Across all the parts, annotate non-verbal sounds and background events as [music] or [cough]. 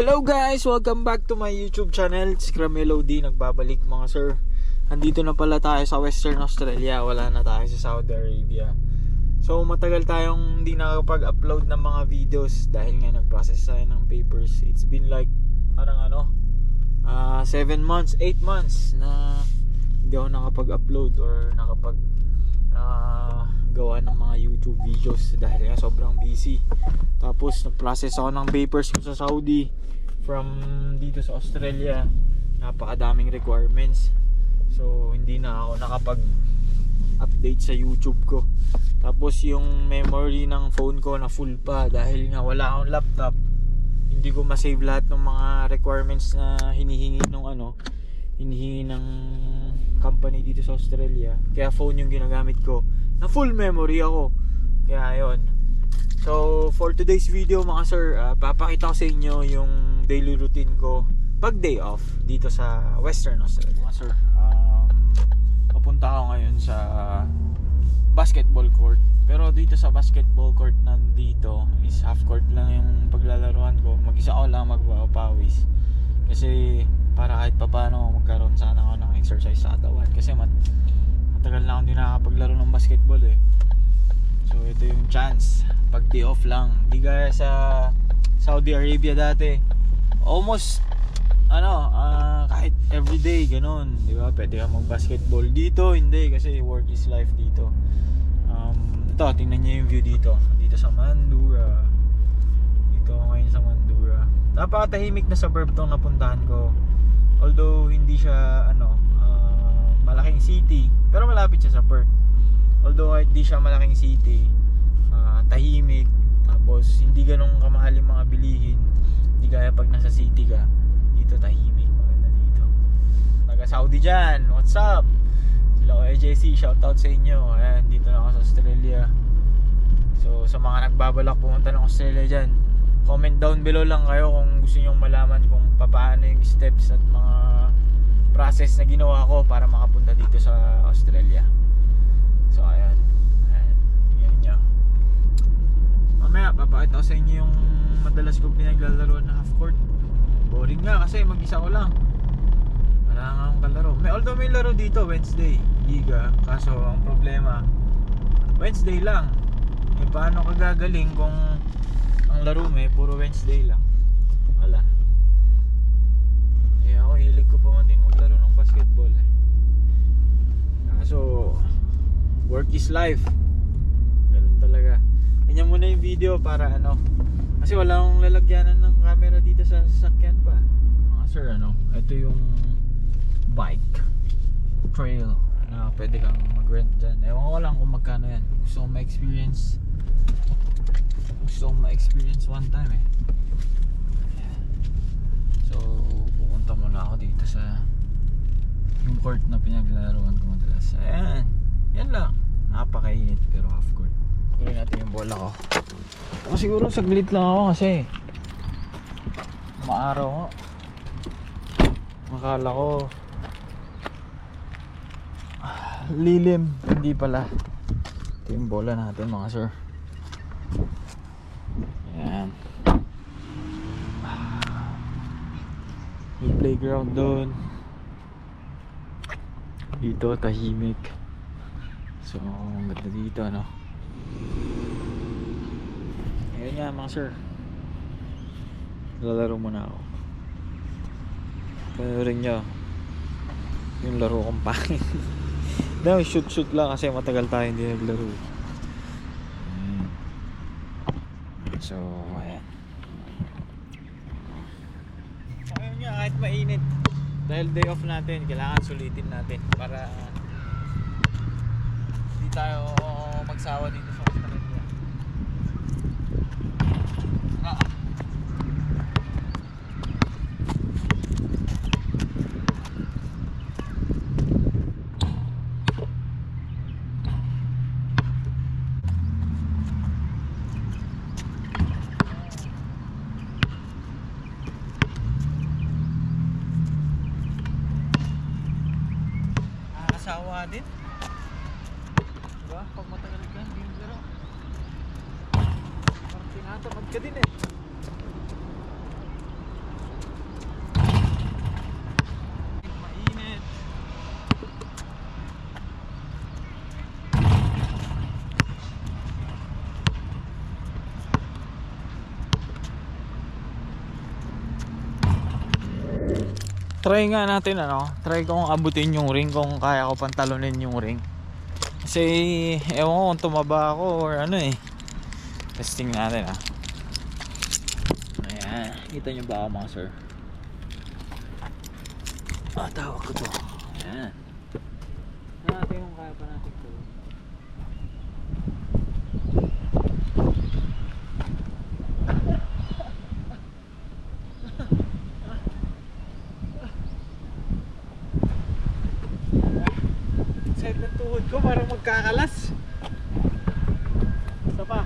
Hello guys! Welcome back to my YouTube channel. Scrum Melody, nagbabalik mga sir. Andito na pala tayo sa Western Australia. Wala na tayo sa Saudi Arabia. So matagal tayong hindi nakapag-upload ng mga videos dahil nga nag-process tayo ng papers. It's been like parang ano 7 months, 8 months na hindi ako nakapag-upload or nakapag ah, gawa ng mga YouTube videos dahil nga sobrang busy. Tapos nag-process ako ng papers ko sa Saudi from dito sa Australia. Napakadaming requirements. So hindi na ako nakapag update sa YouTube ko. Tapos yung memory ng phone ko na full pa dahil nga wala akong laptop. Hindi ko ma-save lahat ng mga requirements na hinihingi ng ano, hinihingi ng company dito sa Australia. Kaya phone yung ginagamit ko. Na full memory ako. Kaya yon. So, for today's video mga sir, ah, papakita ko sa inyo yung daily routine ko pag day off dito sa Western Australia. Mga sir, um, papunta ako ngayon sa basketball court. Pero dito sa basketball court nandito is half court lang yung paglalaruan ko. Mag-isa ko lang magpapawis. Kasi para kahit papano magkaroon sana ako ng exercise sa katawan. Kasi mat matagal na akong hindi nakakapaglaro ng basketball eh. So ito yung chance. Pag day off lang. Hindi gaya sa Saudi Arabia dati. Almost ano, ah, kahit everyday ganun, 'di ba? Pwede ka mag-basketball dito, hindi kasi work is life dito. Um, ito, tingnan niyo yung view dito. Dito sa Mandura. Dito ngayon sa Mandura. Napakatahimik na suburb tong napuntahan ko. Although hindi siya ano, ah, malaking city, pero malapit siya sa Perth. Although kahit di siya malaking city, ah, tahimik, tapos hindi ganun kamahal yung mga bilihin. Hindi gaya pag nasa city ka, dito tahimik, maganda dito. Taga Saudi dyan, what's up? Sila ko AJC, shoutout sa inyo. Ayan, dito na ako sa Australia. So sa mga nagbabalak pumunta ng Australia dyan, comment down below lang kayo kung gusto nyo malaman kung paano yung steps at mga process na ginawa ko para makapunta dito sa Australia. So ayan. Ayan. Tingnan nyo. Mamaya papakita ko sa inyo yung madalas ko pinaglalaro na half court. Boring nga kasi mag-isa ko lang. Wala nga akong kalaro. May, although may laro dito Wednesday, Liga. Kaso ang problema, Wednesday lang. Eh paano ka gagaling kung ang laro may puro Wednesday lang? Wala. Eh ako hilig ko pa man din maglaro ng basketball eh. Kaso work is life. Ganun talaga. Ganyan muna yung video para ano. Kasi wala akong lalagyanan ng camera dito sa sasakyan pa. Mga sir, ano, ito yung bike trail na pwede kang mag-rent dyan. Ewan ko lang kung magkano yan. Gusto kong ma-experience. Gusto kong ma-experience one time eh. So, pupunta muna ako dito sa yung court na pinaglalaroan ko madalas. Ayan. Yan lang. Napakainit pero half court. Kunin natin yung bola ko. O, siguro saglit lang ako kasi maaraw nga. Makala ko lilim. Hindi pala. Ito yung bola natin mga sir. Ayan. May playground doon. Dito tahimik. So, ang ganda dito, ano? Ayun nga, mga sir. Lalaro muna ako. Panoorin nyo. Yung laro kong [laughs] pangin. no, shoot shoot lang kasi matagal tayo hindi naglaro. Ayan. So, ayan. Ayun nga, kahit mainit. Dahil day off natin, kailangan sulitin natin para hindi tayo magsawa dito sa Australia. Ah. Nakakasawa din. Diba? Pag matagal ka, mo laro. Parang tinatamad ka din eh. Try nga natin ano, try kong abutin yung ring kung kaya ko pantalunin yung ring. Kasi ewan ko kung tumaba ako or ano eh. Testing natin ah. Ayan, kita nyo ba ako mga sir? Ah, tawag ko to. Ayan. Tignan natin kung kaya pa natin to. Side ng tuhod magkakalas. Isa pa.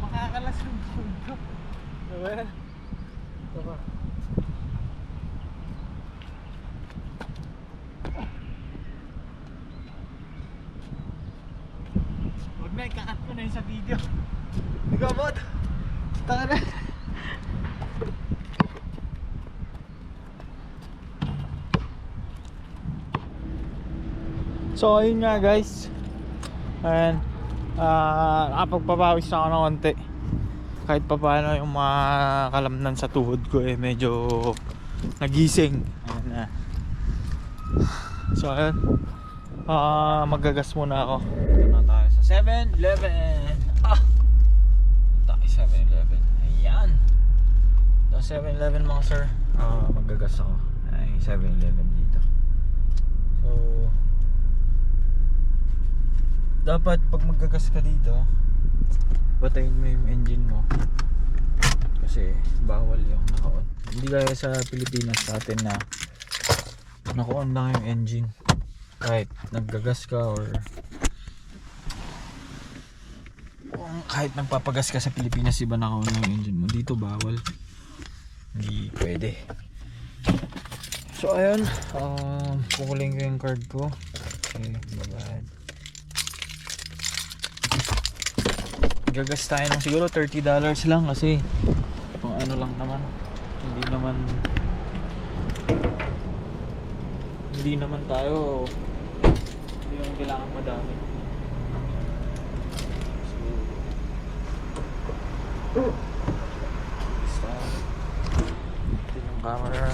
Makakalas yung ko. Diba? Huwag na, ikakat ko na yun sa video. Hindi ko abot. Taka na. So, ayun nga guys. Ayan. Ah, nakapagpapawis na ako ng konti. Kahit pa paano yung mga kalamnan sa tuhod ko eh medyo nagising. Ayan na. So, ayun. Ah, magagas muna ako. Dito na 7-Eleven. Ah! Tayo 7-Eleven. Ayan. Sa 7-Eleven mga sir. Ah, magagas ako. Ay, 7-Eleven dito. So, dapat pag magagas ka dito, patayin mo yung engine mo. Kasi bawal yung naka-on. Hindi gaya sa Pilipinas sa atin na naka-on lang yung engine kahit naggagas ka or kung kahit nagpapagas ka sa Pilipinas iba naka yung engine mo. Dito bawal. Hindi pwede. So ayun. Um, kukuling ko yung card ko. Okay babad gagas tayo ng siguro 30 dollars lang kasi kung ano lang naman. Hindi naman hindi naman tayo hindi naman kailangan madami so basta ito yung camera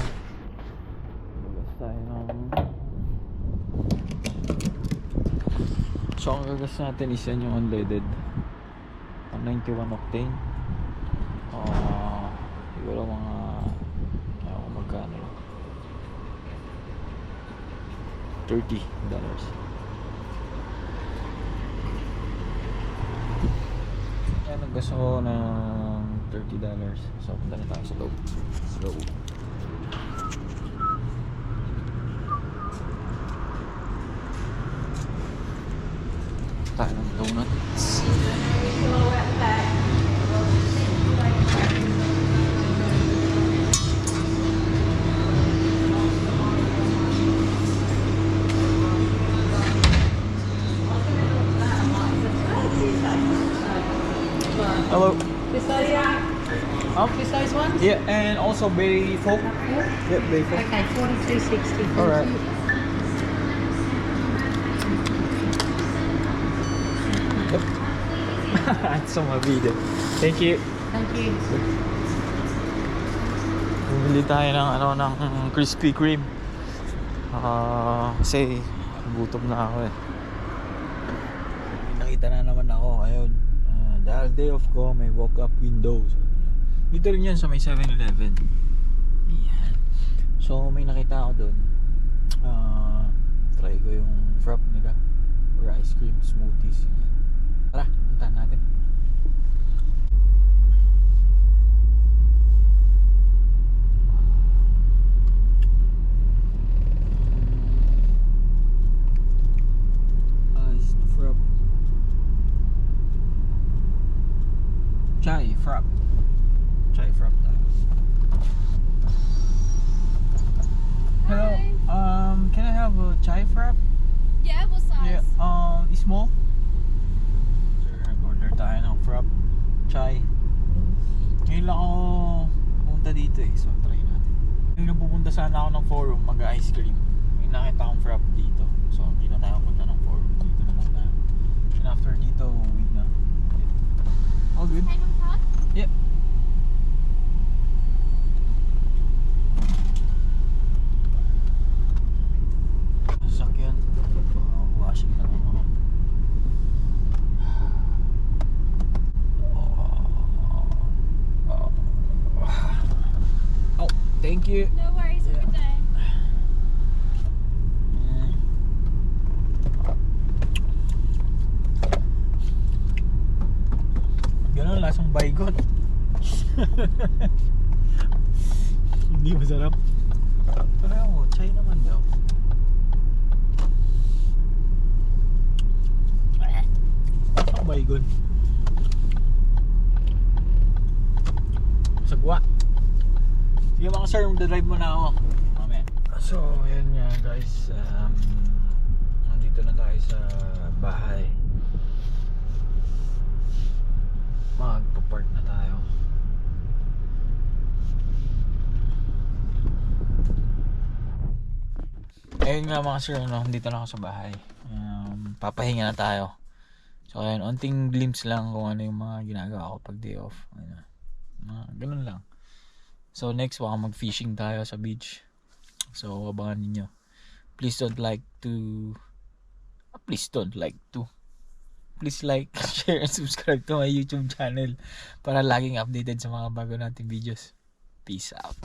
gagas tayo ng so ang gagas natin is yan yung unleaded. Ang 91 octane. Ah siguro mga ewan ko magkano lang? 30 dollars. Yan, naggas ako ng 30 dollars. So, punta na tayo sa loob. Let's go. Also bay folk. Yeah, bay folk. Okay, forty-three sixty. All right. [laughs] It's on my video. Thank you. Thank you. Bumili tayo ng ano ng Krispy Kreme. Ah, kasi gutom na ako eh. Nakita na naman ako ayun. Ah, dahil day off ko, may walk-up window. Sabi niya. Dito rin yan sa may 7-Eleven. Ayan. So may nakita ako doon. Ah, try ko yung frap nila. Or ice cream smoothies. Tara, puntahan natin. Frap. Chai frap. Chai frap tayo. Hello. Um, can I have a chai frap? Yeah, what size? Yeah. Um, small. Sir, order tayo ng frap. Chai. Ngayon lang ako pumunta dito eh. So, try natin. Ngayon lang pupunta sana ako ng forum mag-ice cream. May nakita akong frap dito. So, hindi na tayo punta ng forum. Dito na lang tayo. And after dito, uwi na. All good? Yep. Sasakyan. Uh, washing na lang ako. Oh, thank you. No worries, have a good day. Ganun lasang baygon. [laughs] Hindi masarap. Pero ako, chai naman daw. Lasang baygon. Sagwa. Sige mga sir, drive mo na ako. Mamaya. So, ayan nga guys. Um, nandito na tayo sa bahay. Magpa-park na tayo. Ayun nga mga sir, ano, dito na ako sa bahay. Um, papahinga na tayo. So ayun, onting glimpse lang kung ano yung mga ginagawa ko pag day off. Ayun, mga ganun lang. So next, baka mag-fishing tayo sa beach. So abangan ninyo. Please don't like to... ah, Please don't like to please like, [laughs] share, and subscribe to my YouTube channel para laging updated sa mga bago nating videos. Peace out.